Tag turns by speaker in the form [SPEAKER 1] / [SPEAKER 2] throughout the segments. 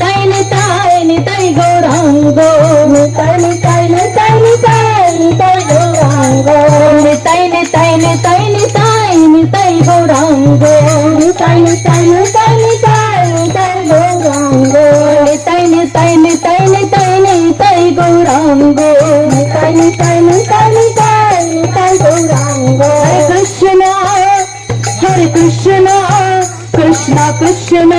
[SPEAKER 1] নিতাই নিতাই নিতাই গৌরাঙ্গ নিতাই নিতাই নিতাই নিতাই নিতাই গৌরাঙ্গ নিতাই নিতাই নিতাই নিতাই নিতাই গৌরাঙ্গ নিতাই নিতাই নিতাই নিতাই নিতাই গৌরাঙ্গ নিতাই নিতাই নিতাই নিতাই নিতাই গৌরাঙ্গ নিতাই নিতাই নিতাই নিতাই নিতাই গৌরাঙ্গ হরে কৃষ্ণ হরে Krishna Krishna Krishna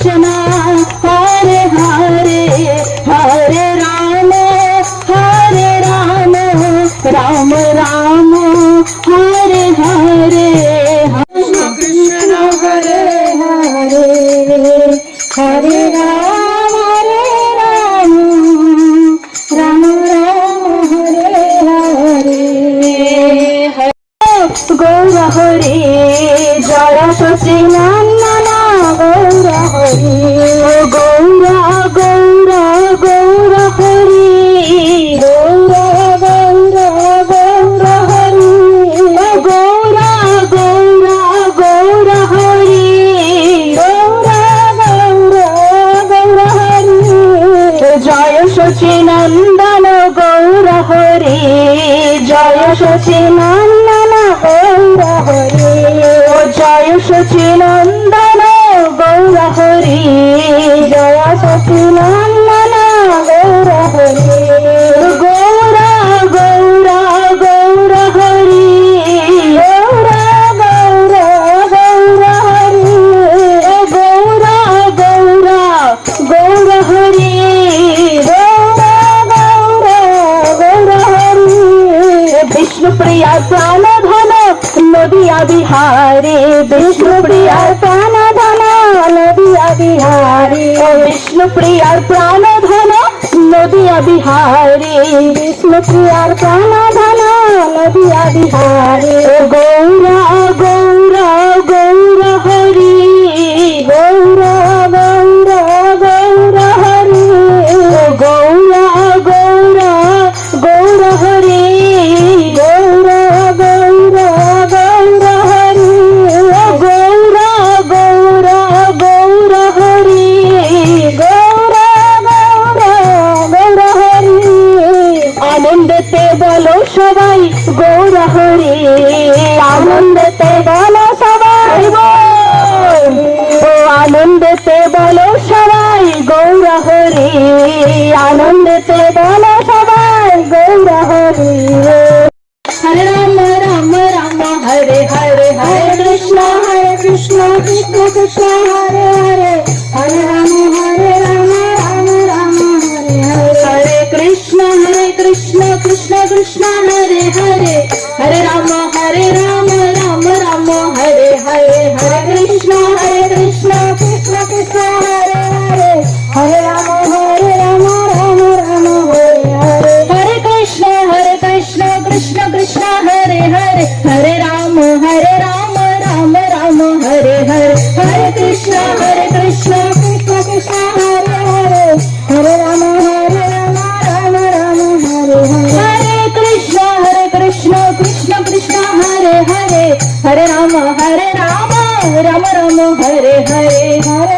[SPEAKER 1] krishna Bishnupriya প্রাণ ধন নদিয়া বিহারে বিষ্ণুপ্রিয়া প্রাণ ধন নদিয়া বিহারে কৃষ্ণপ্রিয়ার প্রাণধন নদিয়া বিহারে কৃষ্ণপ্রিয়ার প্রাণধন নদিয়া বিহারে গৌরা গৌরা আনন্দতে বলো সবাই গৌর হরে আনন্দতে বলো সবাই ও আনন্দতে বলো সবাই গৌর হরে আনন্দতে বলো সবাই গৌর হরে হরে রাম রাম রাম হরে হরে হরে কৃষ্ণ হরে কৃষ্ণ কৃষ্ণ কৃষ্ণ হরে হরে कृष्ण कृष्ण हरे हरे நமோ ஹரே ஹரே ஹரே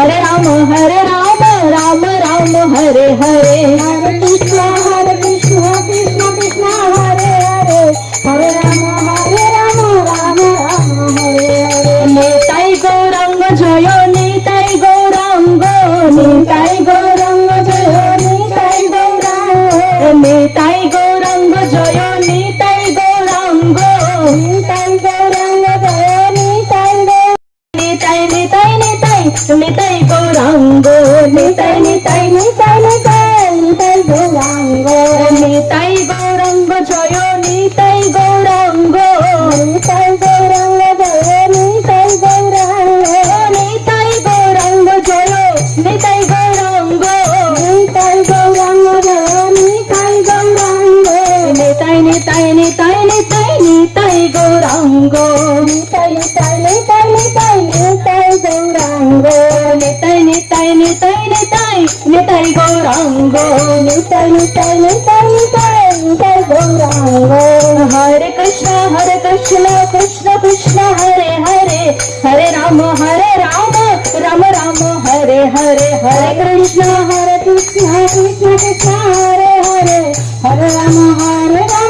[SPEAKER 1] हरे राम हरे राम राम राम हरे हरे हरे कृष्ण हरे कृष्ण कृष्ण कृष्ण हरे हरे हरे राम हरे राम राम राम हरे हरे নিতাই গৌরাঙ্গ জয় নিতাই গৌরাঙ্গ নিতাই গৌরাঙ্গ জয় নিতাই গৌরাঙ্গ নিতাই গৌরাঙ্গ জয় নিতাই গৌরাঙ্গ নিতাই গৌরাঙ্গ জয় নিতাই গৌরাঙ্গ নিতাই নিতাই নিতাই নিতাই गौरांगो निताय निताय निताय निताय निताय गौरांगो निताय निताय निताय निताय निताय गौरांगो निताय निताय निताय निताय हरे कृष्ण हरे कृष्ण कृष्ण कृष्ण हरे हरे हरे राम हरे राम राम राम हरे हरे हरे कृष्ण हरे कृष्ण कृष्ण कृष्ण हरे हरे हरे राम हरे राम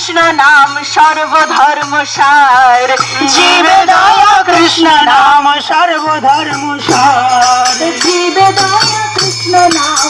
[SPEAKER 2] কৃষ্ণ নাম সর্বধর্ম সার জীবে দয়া কৃষ্ণ নাম সর্বধর্ম সার জীবে দয়া কৃষ্ণ নাম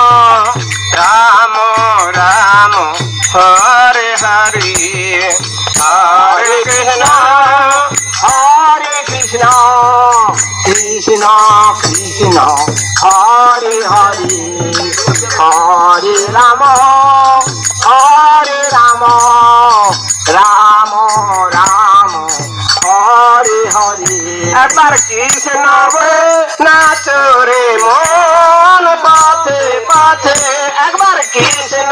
[SPEAKER 3] হরে হরে হরে কৃষ্ণ হরে কৃষ্ণ কৃষ্ণ কৃষ্ণ হরে হরে হরে রাম হরে রাম রাম রাম হরে হরে একবার কৃষ্ণ নাচরে মন পাথে পাথে একবার কৃষ্ণ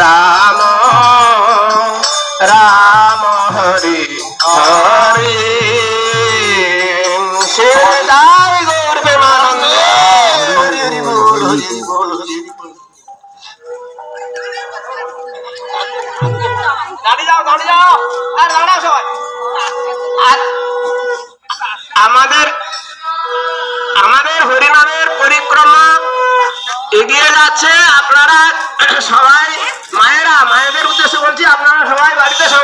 [SPEAKER 3] রাম রাম হরি হরি
[SPEAKER 4] যাও আমাদের আমাদের হরিনামের পরিক্রমা এগিয়ে যাচ্ছে আপনারা সবাই বাড়িতে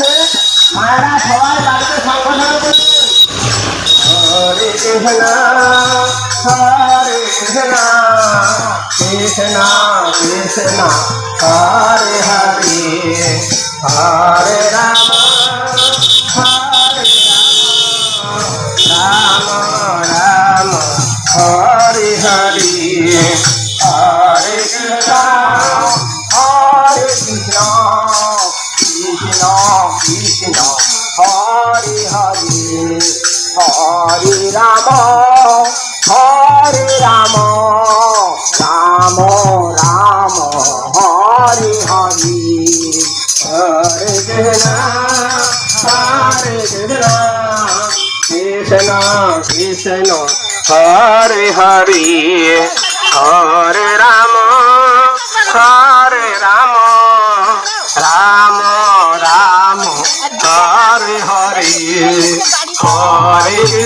[SPEAKER 4] আছে মায়েরা সবাই বাড়িতে সংগঠন করুন
[SPEAKER 3] হরে কৃষ্ণ হরে কৃষ্ণ কৃষ্ণ কৃষ্ণ হরে হরে হরে রাম হরে রাম রাম রাম হরে হরে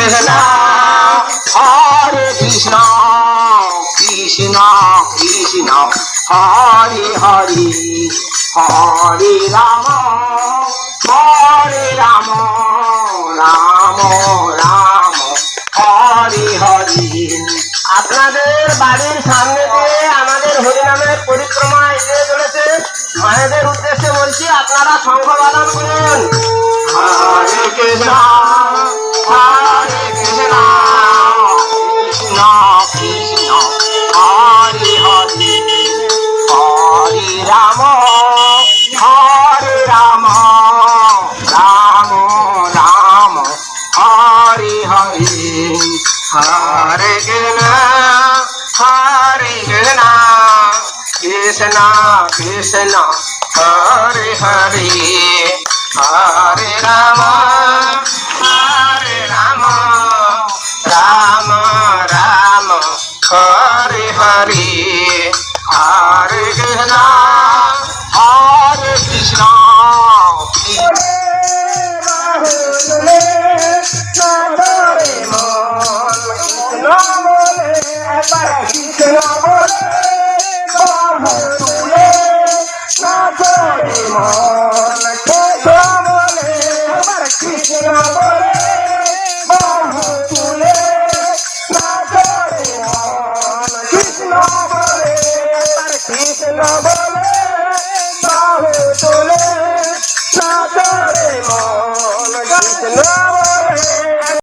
[SPEAKER 3] কৃষ্ণ হরে কৃষ্ণ কৃষ্ণ কৃষ্ণ হরে হরে হরে রাম হরে রাম রাম রাম হরে হরে
[SPEAKER 4] আপনাদের বাড়ির সামনে দিয়ে আমাদের হরিনামের পরিক্রমা এগিয়ে চলেছে মায়েদের উদ্দেশ্যে বলছি আপনারা সংঘ বাদন করুন
[SPEAKER 3] হরে কৃষ্ণ হারি হারি হার গেনা হারি গেনা কৃষ্ণ কৃষ্ণ হরে হরে হরে রাম হরে রাম রাম রাম হরে হরে হরে কৃষ্ণ হরে কৃষ্ণ